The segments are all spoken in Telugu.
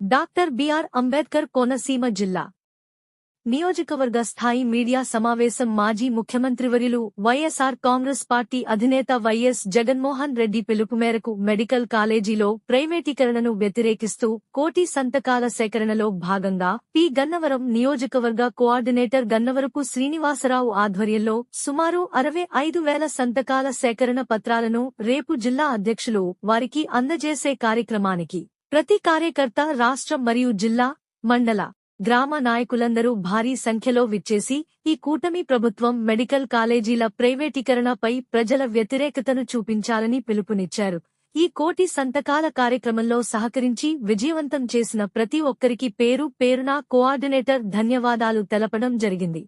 డాక్టర్ బిఆర్ అంబేద్కర్ కోనసీమ జిల్లా నియోజకవర్గ స్థాయి మీడియా సమావేశం మాజీ ముఖ్యమంత్రివర్యులు వైఎస్ఆర్ కాంగ్రెస్ పార్టీ అధినేత వైఎస్ జగన్మోహన్ రెడ్డి పిలుపు మేరకు మెడికల్ కాలేజీలో ప్రైవేటీకరణను వ్యతిరేకిస్తూ కోటి సంతకాల సేకరణలో భాగంగా పి. గన్నవరం నియోజకవర్గ కోఆర్డినేటర్ గన్నవరపు శ్రీనివాసరావు ఆధ్వర్యంలో సుమారు అరవై ఐదు వేల సంతకాల సేకరణ పత్రాలను రేపు జిల్లా అధ్యక్షులు వారికి అందజేసే కార్యక్రమానికి ప్రతి కార్యకర్త రాష్ట్ర మరియు జిల్లా మండల గ్రామ నాయకులందరూ భారీ సంఖ్యలో విచ్చేసి ఈ కూటమి ప్రభుత్వం మెడికల్ కాలేజీల ప్రైవేటీకరణపై ప్రజల వ్యతిరేకతను చూపించాలని పిలుపునిచ్చారు. ఈ కోటి సంతకాల కార్యక్రమంలో సహకరించి విజయవంతం చేసిన ప్రతి ఒక్కరికి పేరు పేరున కోఆర్డినేటర్ ధన్యవాదాలు తెలపడం జరిగింది.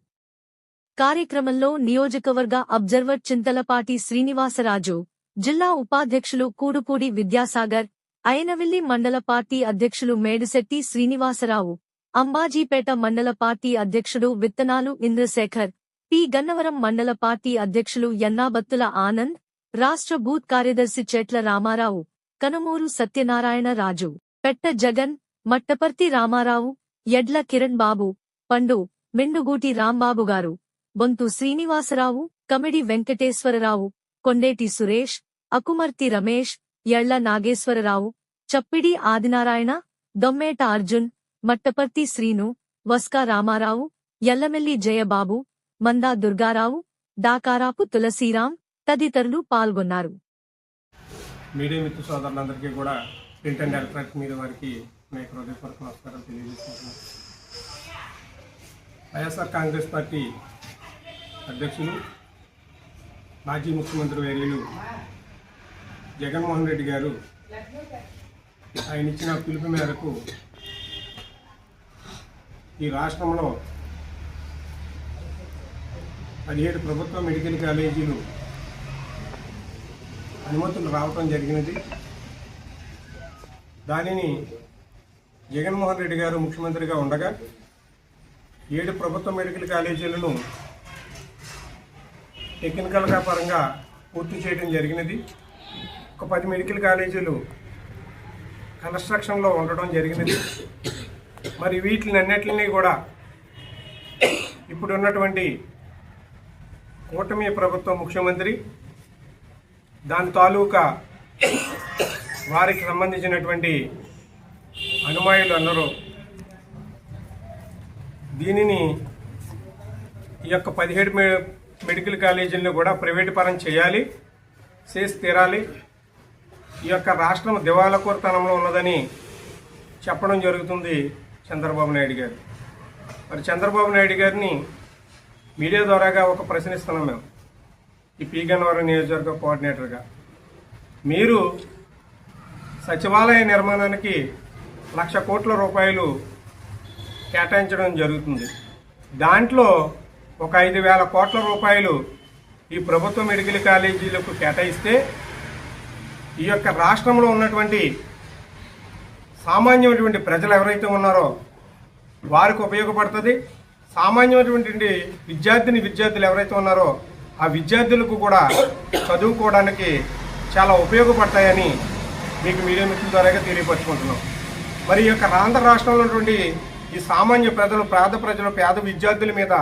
కార్యక్రమంలో నియోజకవర్గ అబ్జర్వర్ చింతలపాటి శ్రీనివాసరాజు జిల్లా ఉపాధ్యక్షులు కూడుపూడి విద్యాసాగర్ అయినవిల్లి మండల పార్టీ అధ్యక్షులు మేడిశెట్టి శ్రీనివాసరావు అంబాజీపేట మండల పార్టీ అధ్యక్షుడు విత్తనాలు ఇంద్రశేఖర్ పి. గన్నవరం మండల పార్టీ అధ్యక్షులు యన్నాబత్తుల ఆనంద్ రాష్ట్ర బూత్ కార్యదర్శి చెట్ల రామారావు కనుమూరు సత్యనారాయణ రాజు పెట్ట జగన్ మట్టపర్తి రామారావు ఎడ్ల కిరణ్ బాబు పండు మెండుగూటి రాంబాబు గారు బొంతు శ్రీనివాసరావు కమిడి వెంకటేశ్వరరావు కొండేటి సురేష్ అకుమర్తి రమేష్ ఎళ్ళ నాగేశ్వరరావు చప్పిడి ఆదినారాయణ దొమ్మేట అర్జున్ మట్టపర్తి శ్రీను వస్కా రామారావు ఎల్లమెల్లి జయబాబు మందా దుర్గారావు దాకారాపు తులసీరాం తదితరులు పాల్గొన్నారు. మీడియా మిత్రు సోదరులందరికీ కూడా ప్రింట్ అండ్ ఎలక్ట్రానిక్ మీద వారికి మీకు హృదయపూర్వక నమస్కారం తెలియజేసుకుంటున్నాను వైఎస్ఆర్ కాంగ్రెస్ పార్టీ అధ్యక్షులు మాజీ ముఖ్యమంత్రి వేర్యులు జగన్మోహన్ రెడ్డి గారు ఆయన ఇచ్చిన పిలుపు మేరకు ఈ రాష్ట్రంలో పదిహేడు ప్రభుత్వ మెడికల్ కాలేజీలు అనుమతులు రావటం జరిగినది. దానిని జగన్మోహన్ రెడ్డి గారు ముఖ్యమంత్రిగా ఉండగా ఏడు ప్రభుత్వ మెడికల్ కాలేజీలను టెక్నికల్గా పరంగా పూర్తి చేయడం జరిగినది. ఒక పది మెడికల్ కాలేజీలు కన్స్ట్రక్షన్లో ఉండడం జరిగినది. మరి వీటిని అన్నిటిని కూడా ఇప్పుడున్నటువంటి కూటమి ప్రభుత్వం ముఖ్యమంత్రి దాని తాలూకా వారికి సంబంధించినటువంటి అనుమాయులు అన్నారు. దీనిని ఈ యొక్క పదిహేడు మె- మెడికల్ కాలేజీలను కూడా ప్రైవేటు పరం చేయాలి చేసి తీరాలి. ఈ యొక్క రాష్ట్రం దివాలకూరతనంలో ఉన్నదని చెప్పడం జరుగుతుంది చంద్రబాబు నాయుడు గారు. మరి చంద్రబాబు నాయుడు గారిని మీడియా ద్వారాగా ఒక ప్రశ్నిస్తున్నాం మేము. ఈ పీ గన్నవరం నియోజకవర్గ కోఆర్డినేటర్గా. మీరు సచివాలయ నిర్మాణానికి లక్ష కోట్ల రూపాయలు కేటాయించడం జరుగుతుంది. దాంట్లో ఒక ఐదు వేల కోట్ల రూపాయలు ఈ ప్రభుత్వ మెడికల్ కాలేజీలకు కేటాయిస్తే ఈ యొక్క రాష్ట్రంలో ఉన్నటువంటి సామాన్యమైనటువంటి ప్రజలు ఎవరైతే ఉన్నారో వారికి ఉపయోగపడుతుంది. సామాన్యమైనటువంటి విద్యార్థిని విద్యార్థులు ఎవరైతే ఉన్నారో ఆ విద్యార్థులకు కూడా చదువుకోవడానికి చాలా ఉపయోగపడతాయని మీకు మీడియా మిత్రుల ద్వారాగా తెలియపరచుకుంటున్నాం. మరి ఈ యొక్క ఆంధ్ర రాష్ట్రంలో ఉన్నటువంటి ఈ సామాన్య ప్రజలు పేద ప్రజలు పేద విద్యార్థుల మీద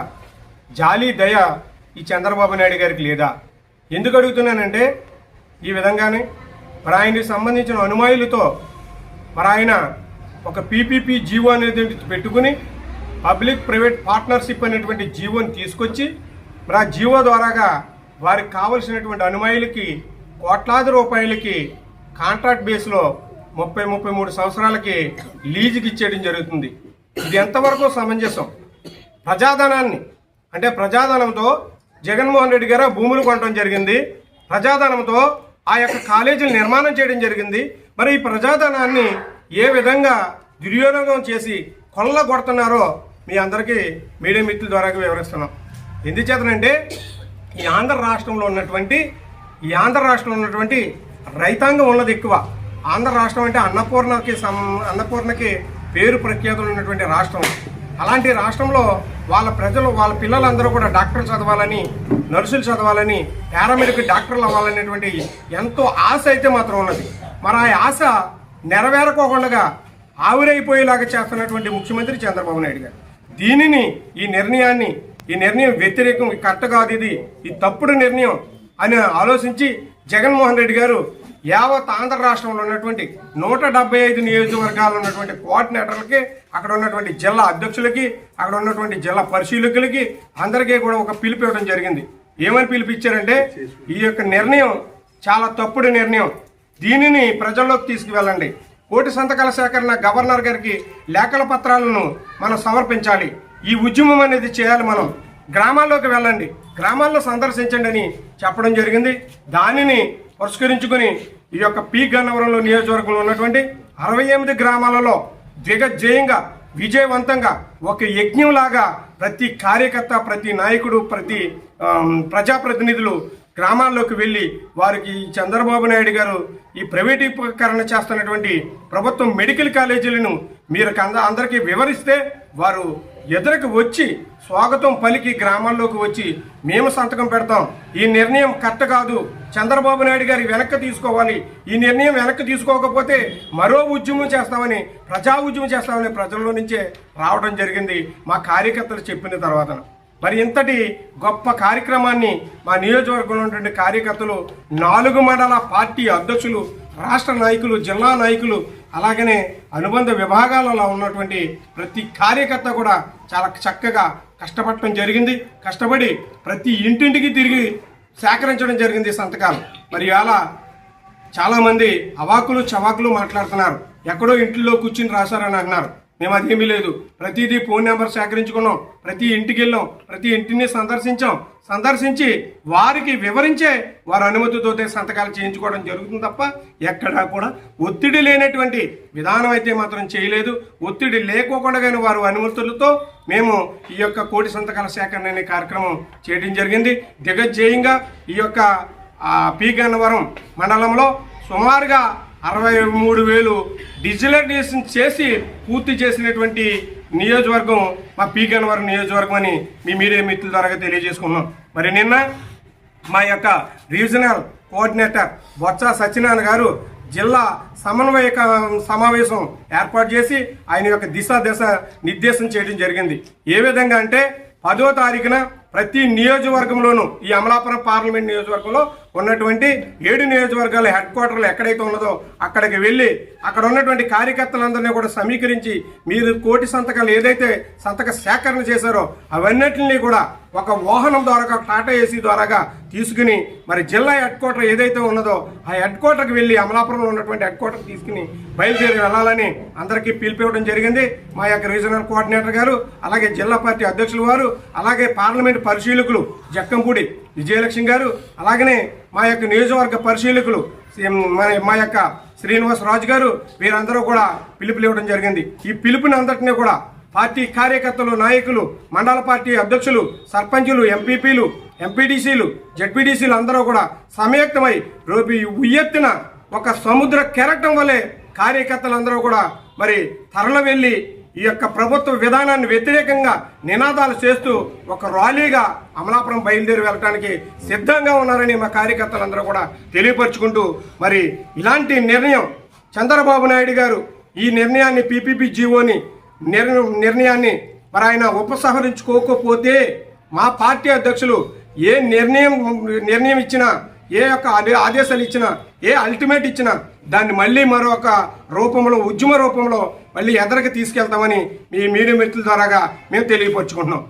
జాలి దయ ఈ చంద్రబాబు నాయుడు గారికి లేదా? ఎందుకు అడుగుతున్నానంటే ఈ విధంగానే మరి ఆయనకి సంబంధించిన అనుమాయులతో మరి ఆయన ఒక పీపీపీ జీవో అనేది పెట్టుకుని పబ్లిక్ ప్రైవేట్ పార్ట్నర్షిప్ అనేటువంటి జీవోని తీసుకొచ్చి మరి ఆ జీవో ద్వారాగా వారికి కావలసినటువంటి అనుమాయులకి కోట్లాది రూపాయలకి కాంట్రాక్ట్ బేస్లో ముప్పై ముప్పై మూడు సంవత్సరాలకి లీజుకి ఇచ్చేయడం జరుగుతుంది. ఇది ఎంతవరకు సమంజసం? ప్రజాధనాన్ని అంటే ప్రజాధనంతో జగన్మోహన్ రెడ్డి గారు భూములు కొనడం జరిగింది. ప్రజాధనంతో ఆ యొక్క కాలేజీలు నిర్మాణం చేయడం జరిగింది. మరి ఈ ప్రజాధనాన్ని ఏ విధంగా దుర్వినియోగం చేసి కొల్లగొడుతున్నారో మీ అందరికీ మీడియా మిత్రుల ద్వారా వివరిస్తున్నాం. ఎందుచేతనంటే ఈ ఆంధ్ర రాష్ట్రంలో ఉన్నటువంటి ఈ ఆంధ్ర రాష్ట్రంలో ఉన్నటువంటి రైతాంగం ఉన్నది ఎక్కువ. ఆంధ్ర రాష్ట్రం అంటే అన్నపూర్ణకి సం అన్నపూర్ణకి పేరు ప్రఖ్యాతులు ఉన్నటువంటి రాష్ట్రం. అలాంటి రాష్ట్రంలో వాళ్ళ ప్రజలు వాళ్ళ పిల్లలందరూ కూడా డాక్టర్ చదవాలని నర్సులు చదవాలని పారామెడికల్ డాక్టర్లు అవ్వాలనేటువంటి ఎంతో ఆశ అయితే మాత్రం ఉన్నది. మరి ఆ ఆశ నెరవేరకోకుండా ఆవిరైపోయేలాగా చేస్తున్నటువంటి ముఖ్యమంత్రి చంద్రబాబు నాయుడు గారు. దీనిని ఈ నిర్ణయాన్ని ఈ నిర్ణయం వ్యతిరేకం కరెక్ట్ కాదు ఇది ఈ తప్పుడు నిర్ణయం అని ఆలోచించి జగన్మోహన్ రెడ్డి గారు యావత్ ఆంధ్ర రాష్ట్రంలో ఉన్నటువంటి నూట డెబ్బై ఐదు నియోజకవర్గాల్లో ఉన్నటువంటి కోఆర్డినేటర్లకి అక్కడ ఉన్నటువంటి జిల్లా అధ్యక్షులకి అక్కడ ఉన్నటువంటి జిల్లా పరిశీలకులకి అందరికీ కూడా ఒక పిలుపు ఇవ్వడం జరిగింది. ఏమని పిలిపించారంటే ఈ యొక్క నిర్ణయం చాలా తప్పుడు నిర్ణయం. దీనిని ప్రజల్లోకి తీసుకువెళ్ళండి. కోటి సంతకాల సేకరణ గవర్నర్ గారికి లేఖల పత్రాలను మనం సమర్పించాలి. ఈ ఉద్యమం అనేది చేయాలి మనం. గ్రామాల్లోకి వెళ్ళండి. గ్రామాల్లో సందర్శించండి అని చెప్పడం జరిగింది. దానిని పురస్కరించుకుని ఈ యొక్క పి గన్నవరంలో నియోజకవర్గంలో ఉన్నటువంటి అరవై ఎనిమిది గ్రామాలలో దిగజేయంగా విజయవంతంగా ఒక యజ్ఞంలాగా ప్రతి కార్యకర్త ప్రతి నాయకుడు ప్రతి ప్రజాప్రతినిధులు గ్రామాల్లోకి వెళ్ళి వారికి చంద్రబాబు నాయుడు గారు ఈ ప్రైవేటీకరణ చేస్తున్నటువంటి ప్రభుత్వం మెడికల్ కాలేజీలను మీరు కంద- అందరికీ వివరిస్తే వారు ఎదురుకు వచ్చి స్వాగతం పలికి గ్రామాల్లోకి వచ్చి మేము సంతకం పెడతాం. ఈ నిర్ణయం కరెక్ట్ కాదు. చంద్రబాబు నాయుడు గారి వెనక్కి తీసుకోవాలి. ఈ నిర్ణయం వెనక్కి తీసుకోకపోతే మరో ఉద్యమం చేస్తామని ప్రజా ఉద్యమం చేస్తామని ప్రజల్లో నుంచే రావడం జరిగింది. మా కార్యకర్తలు చెప్పిన తర్వాత మరి ఇంతటి గొప్ప కార్యక్రమాన్ని మా నియోజకవర్గంలో ఉన్నటువంటి కార్యకర్తలు నాలుగు మండల పార్టీ అధ్యక్షులు రాష్ట్ర నాయకులు జిల్లా నాయకులు అలాగనే అనుబంధ విభాగాలలో ఉన్నటువంటి ప్రతి కార్యకర్త కూడా చాలా చక్కగా కష్టపడటం జరిగింది. కష్టపడి ప్రతి ఇంటింటికి తిరిగి సేకరించడం జరిగింది ఈ సంతకాలు. మరి అలా చాలామంది అవాకులు చవాకులు మాట్లాడుతున్నారు. ఎక్కడో ఇంట్లో కూర్చుని రాశారని అన్నారు మేము అదేమీ లేదు. ప్రతిదీ ఫోన్ నెంబర్ సేకరించుకున్నాం. ప్రతి ఇంటికి వెళ్ళాం. ప్రతి ఇంటిని సందర్శించాం. సందర్శించి వారికి వివరించే వారి అనుమతితో సంతకాలు చేయించుకోవడం జరుగుతుంది తప్ప ఎక్కడా కూడా ఒత్తిడి లేనటువంటి విధానం అయితే మాత్రం చేయలేదు. ఒత్తిడి లేకోకుండా వారు అనుమతులతో మేము ఈ యొక్క కోటి సంతకాల సేకరణ అనే కార్యక్రమం చేయడం జరిగింది. దిగజేయంగా ఈ యొక్క పీ గన్నవరం మండలంలో సుమారుగా అరవై మూడు వేలు డిజిటలైజేషన్ చేసి పూర్తి చేసినటువంటి నియోజకవర్గం మా పి నియోజకవర్గం అని మీ మీడియా మిత్రుల ద్వారా తెలియజేసుకున్నాం. మరి నిన్న మా యొక్క రీజనల్ కోఆర్డినేటర్ బొత్స సత్యనారాయణ గారు జిల్లా సమన్వయ సమావేశం ఏర్పాటు చేసి ఆయన యొక్క దిశ దశ నిర్దేశం చేయడం జరిగింది. ఏ విధంగా అంటే పదో తారీఖున ప్రతి నియోజకవర్గంలోనూ ఈ అమలాపురం పార్లమెంట్ నియోజకవర్గంలో ఉన్నటువంటి ఏడు నియోజకవర్గాల హెడ్ క్వార్టర్లు ఎక్కడైతే ఉన్నదో అక్కడికి వెళ్ళి అక్కడ ఉన్నటువంటి కార్యకర్తలందరినీ కూడా సమీకరించి మీరు కోటి సంతకాలు ఏదైతే సంతక సేకరణ చేశారో అవన్నిటిని కూడా ఒక వాహనం ద్వారా టాటా ఏసీ ద్వారాగా తీసుకుని మరి జిల్లా హెడ్ క్వార్టర్ ఏదైతే ఉన్నదో ఆ హెడ్ క్వార్టర్కి వెళ్ళి అమలాపురంలో ఉన్నటువంటి హెడ్ క్వార్టర్ తీసుకుని బయలుదేరి వెళ్ళాలని అందరికీ పిలిపివ్వడం జరిగింది. మా యొక్క రీజనల్ కోఆర్డినేటర్ గారు అలాగే జిల్లా పార్టీ అధ్యక్షులు వారు అలాగే పార్లమెంట్ పరిశీలకులు జక్కంపూడి విజయలక్ష్మి గారు అలాగనే మా యొక్క నియోజకవర్గ పరిశీలకులు మన మా యొక్క శ్రీనివాస్ రాజు గారు వీరందరూ కూడా పిలుపులు ఇవ్వడం జరిగింది. ఈ పిలుపుని అందటిని కూడా పార్టీ కార్యకర్తలు నాయకులు మండల పార్టీ అధ్యక్షులు సర్పంచులు ఎంపీపీలు ఎంపీటీసీలు జడ్పీటీసీలు అందరూ కూడా సమయక్తమై రూపి ఉయ్యెత్తిన ఒక సముద్ర కెరటం వలె కార్యకర్తలందరూ కూడా మరి తరలి వెళ్ళి ఈ యొక్క ప్రభుత్వ విధానాన్ని వ్యతిరేకంగా నినాదాలు చేస్తూ ఒక ర్యాలీగా అమలాపురం బయలుదేరి వెళ్ళడానికి సిద్ధంగా ఉన్నారని మా కార్యకర్తలందరూ కూడా తెలియపరుచుకుంటూ మరి ఇలాంటి నిర్ణయం చంద్రబాబు నాయుడు గారు ఈ నిర్ణయాన్ని పీపీపీ జీవోని నిర్ణయాన్ని మరి ఆయన ఉపసంహరించుకోకపోతే మా పార్టీ అధ్యక్షులు ఏ నిర్ణయం నిర్ణయం ఇచ్చినా ఏ యొక్క ఆదేశాలు ఇచ్చినా ఏ అల్టిమేట్ ఇచ్చినా దాన్ని మళ్ళీ మరొక రూపంలో ఉద్యమ రూపంలో మళ్ళీ ఎదరికి తీసుకెళ్తామని మీ మీడియా మిత్రుల ద్వారాగా మేము తెలియపరుచుకుంటున్నాం.